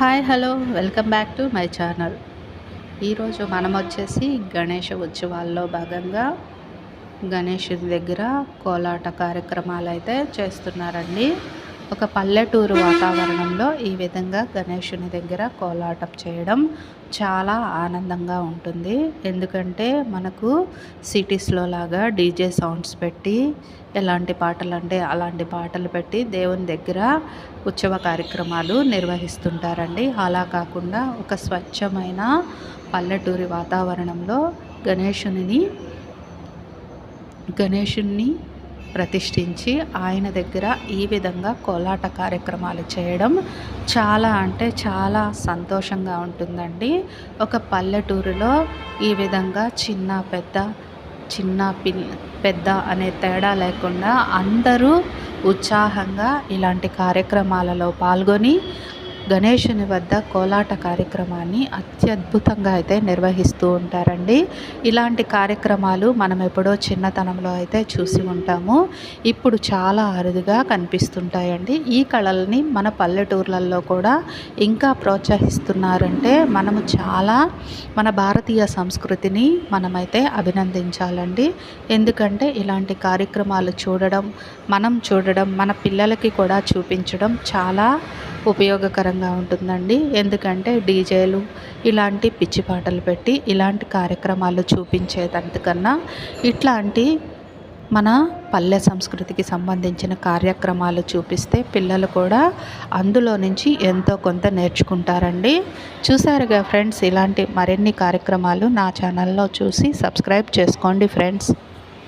Hi hello welcome back to my channel. ఈరోజు మనం వచ్చేసి గణేష ఉత్సవాల్లో భాగంగా గణేషుని దగ్గర కోలాట కార్యక్రమాలు అయితే చేస్తున్నారండి. ఒక పల్లెటూరు వాతావరణంలో ఈ విధంగా గణేషుని దగ్గర కోలాటం చేయడం చాలా ఆనందంగా ఉంటుంది. ఎందుకంటే మనకు సిటీస్లో లాగా డీజే సౌండ్స్ పెట్టి ఎలాంటి పాటలు అంటే అలాంటి పాటలు పెట్టి దేవుని దగ్గర ఉత్సవ కార్యక్రమాలు నిర్వహిస్తుంటారండి. అలా కాకుండా ఒక స్వచ్ఛమైన పల్లెటూరి వాతావరణంలో గణేషుని గణేషుణ్ణి ప్రతిష్ఠించి ఆయన దగ్గర ఈ విధంగా కోలాట కార్యక్రమాలు చేయడం చాలా అంటే చాలా సంతోషంగా ఉంటుందండి. ఒక పల్లెటూరులో ఈ విధంగా చిన్న పెద్ద చిన్న పిల్ పెద్ద అనే తేడా లేకుండా అందరూ ఉత్సాహంగా ఇలాంటి కార్యక్రమాలలో పాల్గొని గణేషుని వద్ద కోలాట కార్యక్రమాన్ని అత్యద్భుతంగా అయితే నిర్వహిస్తూ ఉంటారండి. ఇలాంటి కార్యక్రమాలు మనం ఎప్పుడో చిన్నతనంలో అయితే చూసి ఉంటాము. ఇప్పుడు చాలా అరుదుగా కనిపిస్తుంటాయండి. ఈ కళల్ని మన పల్లెటూర్లలో కూడా ఇంకా ప్రోత్సహిస్తున్నారంటే మనము చాలా మన భారతీయ సంస్కృతిని మనమైతే అభినందించాలండి. ఎందుకంటే ఇలాంటి కార్యక్రమాలు చూడడం మనం చూడడం మన పిల్లలకి కూడా చూపించడం చాలా ఉపయోగకరంగా ఉంటుందండి. ఎందుకంటే డీజేలు ఇలాంటి పిచ్చి పాటలు పెట్టి ఇలాంటి కార్యక్రమాలు చూపించేదంతకన్నా ఇట్లాంటి మన పల్లె సంస్కృతికి సంబంధించిన కార్యక్రమాలు చూపిస్తే పిల్లలు కూడా అందులో నుంచి ఎంతో కొంత నేర్చుకుంటారండి. చూసారుగా ఫ్రెండ్స్ ఇలాంటి మరిన్ని కార్యక్రమాలు నా ఛానల్లో చూసి సబ్స్క్రైబ్ చేసుకోండి ఫ్రెండ్స్.